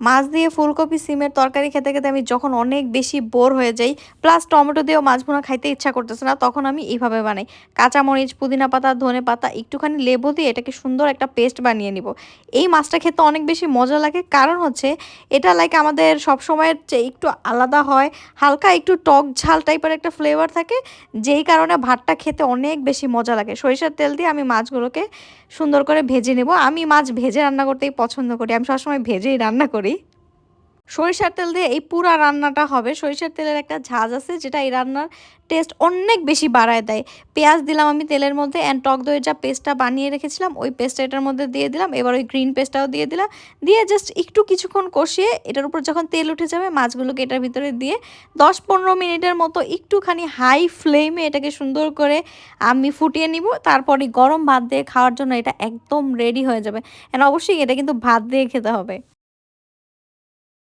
মাছ দিয়ে ফুলকপি, সিমের তরকারি খেতে খেতে আমি যখন অনেক বেশি বোর হয়ে যাই প্লাস টমেটো দিয়েও মাছ ভুনা খাইতে ইচ্ছা করতেছে না, তখন আমি এইভাবে বানাই। কাঁচামরিচ, পুদিনা পাতা, ধনে পাতা, একটুখানি লেবু দিয়ে এটাকে সুন্দর একটা পেস্ট বানিয়ে নিব। এই মাছটা খেতে অনেক বেশি মজা লাগে, কারণ হচ্ছে এটা লাইক আমাদের সব সময়ের চেয়ে একটু আলাদা হয়, হালকা একটু টক ঝাল টাইপের একটা ফ্লেভার থাকে, যেই কারণে ভাতটা খেতে অনেক বেশি মজা লাগে। সরিষার তেল দিয়ে আমি মাছগুলোকে সুন্দর করে ভেজে নেব। আমি মাছ ভেজে রান্না করতেই পছন্দ করি, আমি সবসময় ভেজেই রান্না করি। সরিষার তেল দিয়ে এই পুরা রান্নাটা হবে। সরিষার তেলের একটা ঝাঁজ আছে যেটা এই রান্নার টেস্ট অনেক বেশি বাড়ায় দেয়। পেঁয়াজ দিলাম আমি তেলের মধ্যে অ্যান্ড টক দইয়ের যা পেস্টটা বানিয়ে রেখেছিলাম, ওই পেস্টটা এটার মধ্যে দিয়ে দিলাম। এবার ওই গ্রিন পেস্টটাও দিয়ে দিলাম। দিয়ে জাস্ট একটু কিছুক্ষণ কষিয়ে এটার উপর যখন তেল উঠে যাবে, মাছগুলোকে এটার ভিতরে দিয়ে দশ পনেরো মিনিটের মতো একটুখানি হাই ফ্লেমে এটাকে সুন্দর করে আমি ফুটিয়ে নিব। তারপরে গরম ভাত দিয়ে খাওয়ার জন্য এটা একদম রেডি হয়ে যাবে। অ্যান্ড অবশ্যই এটা কিন্তু ভাত দিয়ে খেতে হবে।